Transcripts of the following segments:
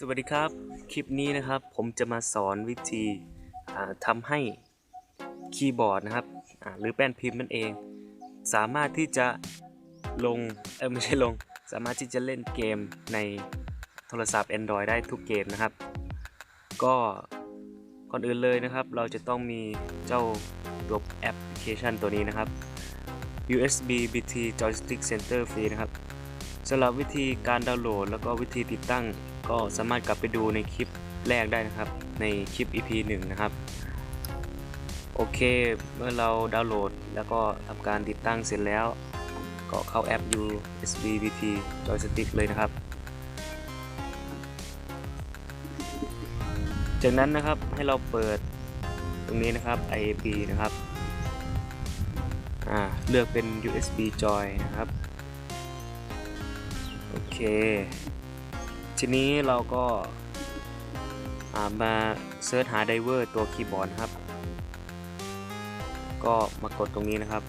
สวัสดีครับ คลิปนี้นะครับผมจะมาสอนวิธีอ่าทำให้คีย์บอร์ดนะครับหรือแป้นพิมพ์นั่นเอง สามารถที่จะลงเออไม่ใช่ลง สามารถที่จะเล่นเกมในโทรศัพท์ Android ได้ทุกเกมนะครับ ก็ก่อนอื่นเลยนะครับ เราจะต้องมีเจ้าตัวแอปพลิเคชันตัวนี้นะครับ USB BT Joystick Center ฟรีนะครับ สำหรับวิธีการดาวน์โหลด แล้วก็วิธีติดตั้ง ก็สามารถกลับไปดูในคลิปแรกได้นะครับ ในคลิป EP 1 นะครับ โอเค เมื่อเราดาวน์โหลด แล้วก็ทำการติดตั้งเสร็จแล้ว ก็เข้าแอป USB BT Joystick เลยนะครับ จากนั้นนะครับให้เราเปิดตรงนี้นะครับ IAP นะครับอ่าเลือกเป็น USB Joy นะครับ ทีนี้เราก็ามาเซิร์ชหาไดเวอร์ตัวคีย์บอร์ดครับ ก็มากดตรงนี้นะครับ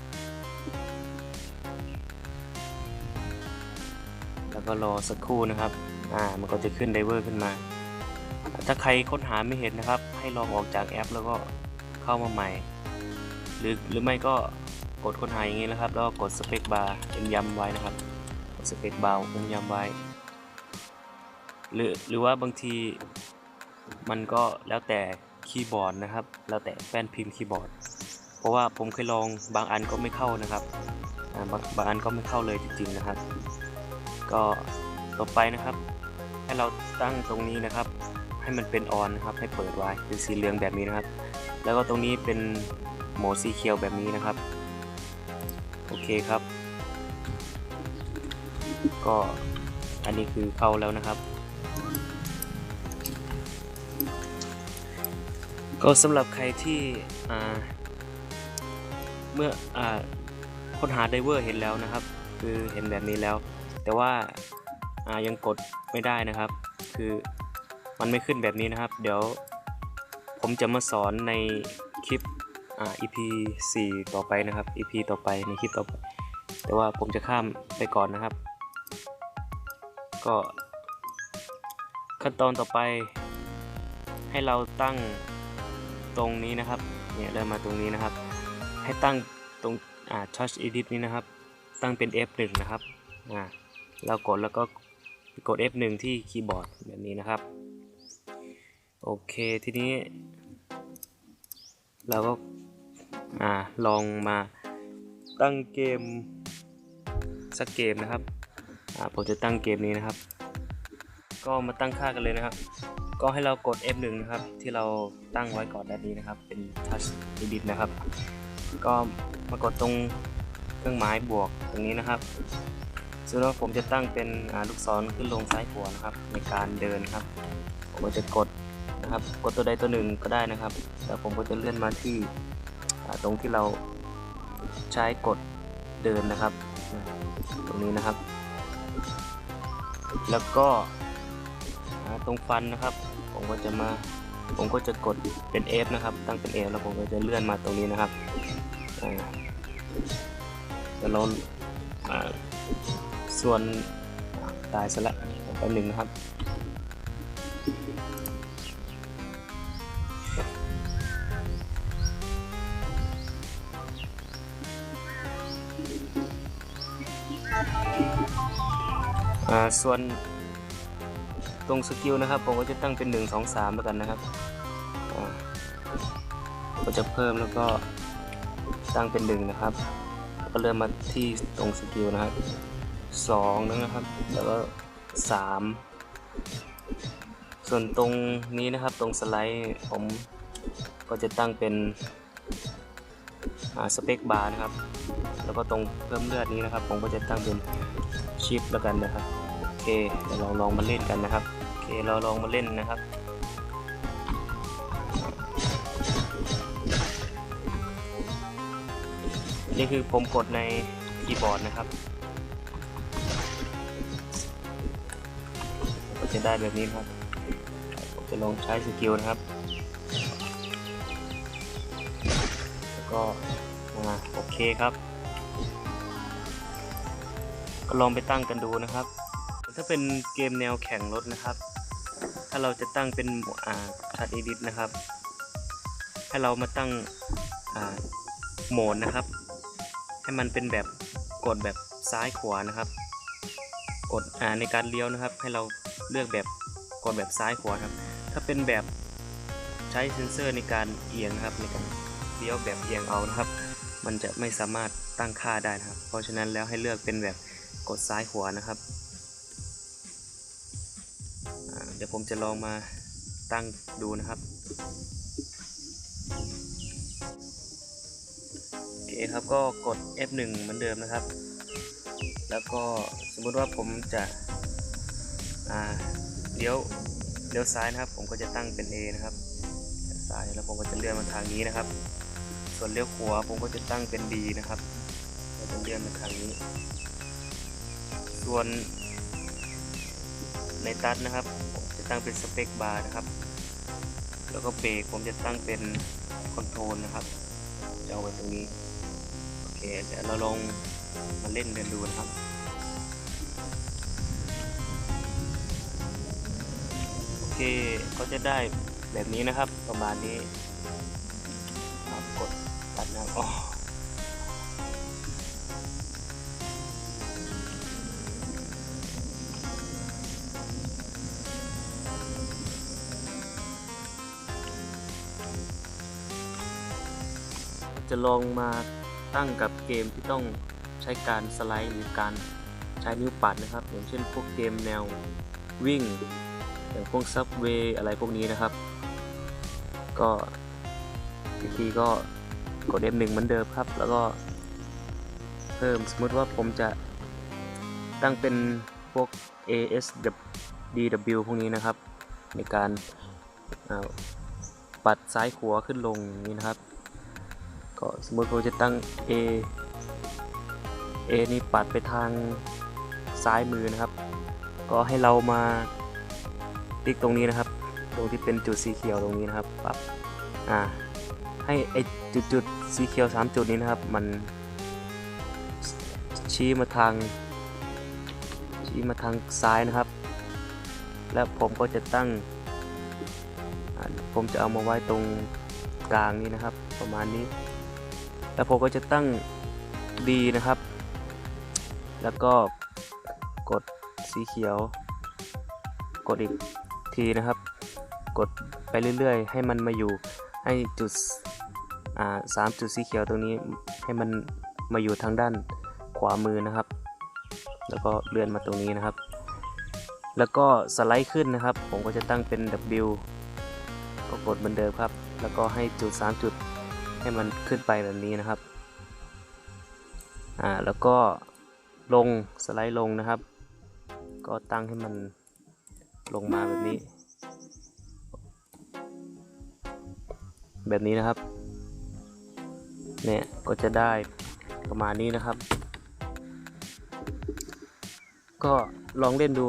แล้วก็รอสักครู่นะครับ อ่า มันก็จะขึ้นไดเวอร์ขึ้นมา ถ้าใครค้นหาไม่เห็นนะครับ ให้ลองออกจากแอปแล้วก็เข้ามาใหม่ หรือหรือไม่ก็กดค้นหาอย่างนี้นะครับ แล้วก็กดสเปคบาร์เป็นย้ำไว้นะครับ กดสเปคบาร์เป็นย้ำไว้ หรือหรือว่าบางทีมันก็แล้วแต่คีย์บอร์ดนะครับ แล้วแต่แป้นพิมพ์คีย์บอร์ด เพราะว่าผมเคยลองบางอันก็ไม่เข้านะครับบางบางอันก็ไม่เข้าเลยจริงๆนะครับ ก็ต่อไปนะครับ ให้เราตั้งตรงนี้นะครับ ให้มันเป็นออนนะครับ ให้เปิดไว้เป็นสีเหลืองแบบนี้นะครับ แล้วก็ตรงนี้เป็นโหมดสีเขียวแบบนี้นะครับ โอเคครับ ก็อันนี้คือเข้าแล้วนะครับ ก็สำหรับใครที่เมื่ออค้นหาไดเวอร์เห็นแล้วนะครับ คือเห็นแบบนี้แล้ว แต่ว่าอ่ายังกดไม่ได้นะครับ คือมันไม่ขึ้นแบบนี้นะครับ เดี๋ยวผมจะมาสอนในคลิปอ่า EP 4 ต่อไปนะครับ EP ต่อไปในคลิปต่อไป แต่ว่าผมจะข้ามไปก่อนนะครับ ก็ขั้นตอนต่อไปให้เราตั้งตรงนี้นะครับเนี่ยเริ่มมาตรงนี้นะครับ ให้ตั้งตรงอ่า touch edit นี้นะครับ ตั้งเป็น F1 นะครับอ่าเรากดแล้วก็กด F1 ที่คีย์บอร์ดแบบนี้นะครับ โอเคทีนี้ เราก็อ่าลองมาตั้งเกมสักเกมนะครับ ผมจะตั้งเกมนี้นะครับ ก็มาตั้งค่ากันเลยนะครับ ก็ให้เรากด F1 นะครับ ที่เราตั้งไว้ก่อนด้านนี้นะครับ เป็น Touch Edit นะครับ ก็มากดตรงเครื่องหมายบวกตรงนี้นะครับส่วนผมจะตั้งเป็นลูกศรขึ้นลงซ้ายขวานะครับ ในการเดินครับ ผมจะกดนะครับ กดตัวใดตัวหนึ่งก็ได้นะครับ แล้วผมก็จะเลื่อนมาที่ตรงที่เราใช้กดเดินนะครับ ตรงนี้นะครับ แล้วก็ตรงฟันนะครับ ผมก็จะมา ผมก็จะกดเป็น F นะครับ ตั้งเป็น F แล้วผมก็จะเลื่อนมาตรงนี้นะครับอ่าแล้วเราส่วนตายซะละแปหนึ่งนะครับ ส่วนตรงสกิลนะครับผมก็จะตั้งเป็น 1 2 3แล้วกันนะครับอ่าก็จะเพิ่มแล้วก็ตั้งเป็น 1 นะครับ ก็เริ่มมาที่ตรงสกิลนะครับ2นะครับ แล้วก็ 3 ส่วนตรงนี้นะครับตรงสไลด์ผมก็จะตั้งเป็น สเปคบาร์นะครับ แล้วก็ตรงเพิ่มเลือดนี้นะครับ ผมก็จะตั้งเป็นชิปแล้วกันนะครับ โอเคเดี๋ยวเราลองมาเล่นกันนะครับ โอเค เราลองมาเล่นนะครับนี่คือผมกดในคีย์บอร์ดนะครับ ก็จะได้แบบนี้ครับ ผมจะลองใช้สกิลนะครับ คครับ ก็ลองไปตั้งกันดูนะครับ ถ้าเป็นเกมแนวแข่งรถนะครับ ถ้าเราจะตั้งเป็นอ่าชัดอีดิทนะครับ ให้เรามาตั้งอ่าโหมดนะครับ ให้มันเป็นแบบกดแบบซ้ายขวานะครับ กดอ่าในการเลี้ยวนะครับ ให้เราเลือกแบบกดแบบซ้ายขวาครับ ถ้าเป็นแบบใช้เซ็นเซอร์ในการเอียงนะครับในการเลี้ยวแบบเอียงเอานะครับ มันจะไม่สามารถตั้งค่าได้นะครับ เพราะฉะนั้นแล้วให้เลือกเป็นแบบกดซ้ายขวานะครับ เดี๋ยวผมจะลองมาตั้งดูนะครับโอเคครับก็กด F1 เหมือนเดิมนะครับ แล้วก็สมมุติว่าผมจะเลี้ยวเลี้ยวซ้ายนะครับ ผมก็จะตั้งเป็น A นะครับซ้ายแล้วผมก็จะเลื่อนมาทางนี้นะครับ ส่วนเลี้ยวขวาผมก็จะตั้งเป็น B นะครับก็จะเลื่อนมาทางนี้ ส่วนในตัดนะครับผมจะตั้งเป็นสเปคบาร์นะครับ แล้วก็เบรกผมจะตั้งเป็นคอนโทรลนะครับจะเอาไว้ตรงนี้ โอเคเดี๋ยวเราลองมาเล่นกันดูนะครับโอเคก็จะได้แบบนี้นะครับประมาณนี้ จะลองมาตั้งกับเกมที่ต้องใช้การสไลด์หรือการใช้นิ้วปัดนะครับ อย่างเช่นพวกเกมแนววิ่ง อย่างพวกซับเวย์อะไรพวกนี้นะครับ ก็วิธีก็กด F1 เหมือนเดิมครับ แล้วก็เพิ่มสมมติว่าผมจะตั้งเป็นพวก AS DW พวกนี้นะครับ ในการาปัดซ้ายขวาขึ้นลงอย่างนี้นะครับ ก็สมมติผมจะตั้ง A A นี่ปัดไปทางซ้ายมือนะครับ ก็ให้เรามาติ๊กตรงนี้นะครับ ตรงที่เป็นจุดสีเขียวตรงนี้นะครับปรับอ่าให้ไอจุดจุดสีเขียว 3 จุดนี้นะครับ มันชี้มาทางชี้มาทางซ้ายนะครับ แล้วผมก็จะตั้ง ผมจะเอามาไว้ตรงกลางนี้นะครับ ประมาณนี้ แล้วผมก็จะตั้ง D นะครับ แล้วก็กดสีเขียว กดอีกทีนะครับ กดไปเรื่อยๆ ให้มันมาอยู่ให้จุดสามจุดสีเขียวตรงนี้ให้มันมาอยู่ทางด้านขวามือนะครับ แล้วก็เลื่อนมาตรงนี้นะครับ แล้วก็สไลด์ขึ้นนะครับ ผมก็จะตั้งเป็น W ก็กดเหมือนเดิมครับ แล้วก็ให้จุด 3 จุด ให้มันขึ้นไปแบบนี้นะครับ อ่า แล้วก็ลงสไลด์ลงนะครับ ก็ตั้งให้มันลงมาแบบนี้ แบบนี้นะครับ เนี่ย ก็จะได้ประมาณนี้นะครับ ก็ลองเล่นดู